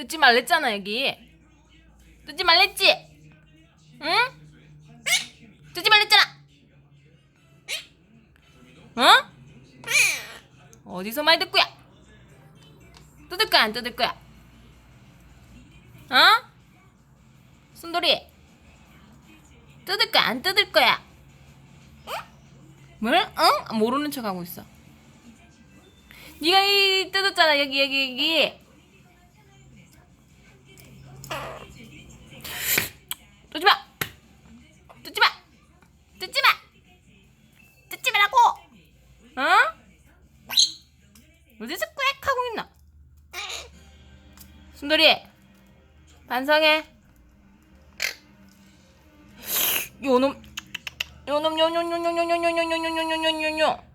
뜯지 말랬잖아 여기. 뜯지 말랬지? 응? 뜯지 말랬잖아. 어 어디서 많이 듣고야? 뜯을 거야 안 뜯을 거야? 어? 순돌이. 뜯을 거야 안 뜯을 거야? 뭘? 응? 모르는 척 하고 있어. 네가 이 뜯었잖아 여기 여기 여기 뜯지 마 뜯지 마 뜯지 말라고 어? 어디서 꽥 하고 있나 순돌이 반성해 요놈 요놈 요놈요놈요놈요놈요놈요놈요놈요놈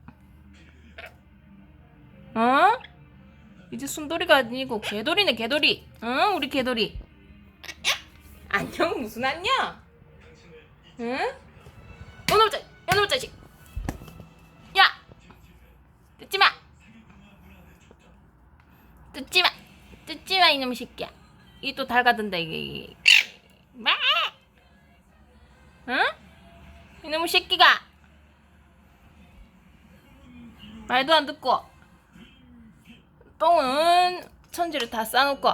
어? 이제 순돌이가 아니고 개돌이네 개돌이 응 우리 개돌이 안녕 무슨 안녕 응? 요놈 자 요놈 자식 야! 뜯지마! 뜯지마! 뜯지마 이놈 새끼야. 이 또 달가든다 이게. 마! 응? 이놈의 새끼가! 말도 안 듣고. 똥은 천지를 다 싸놓고.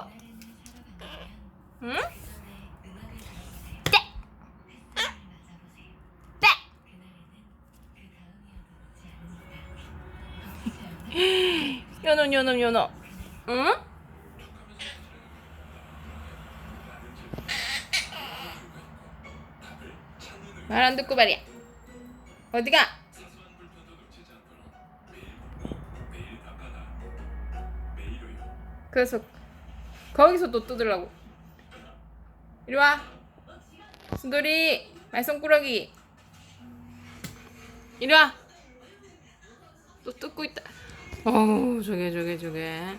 응? 요놈 요놈 요놈 응? 말 안 듣고 말이야. 어디가? 그래서 거기서 또 뜯으려고. 이리 와. 순돌이 말썽꾸러기. 이리 와 또 뜯고 있다 어우 저게 저게 저게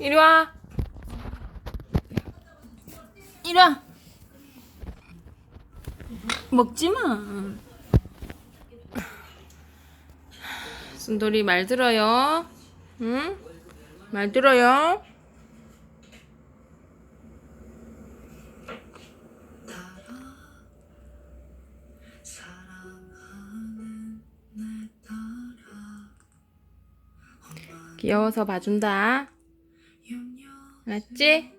이리 와. 이리 와. 먹지 마. 순돌이 말 들어요. 응? 말 들어요? 귀여워서 봐준다. 알았지?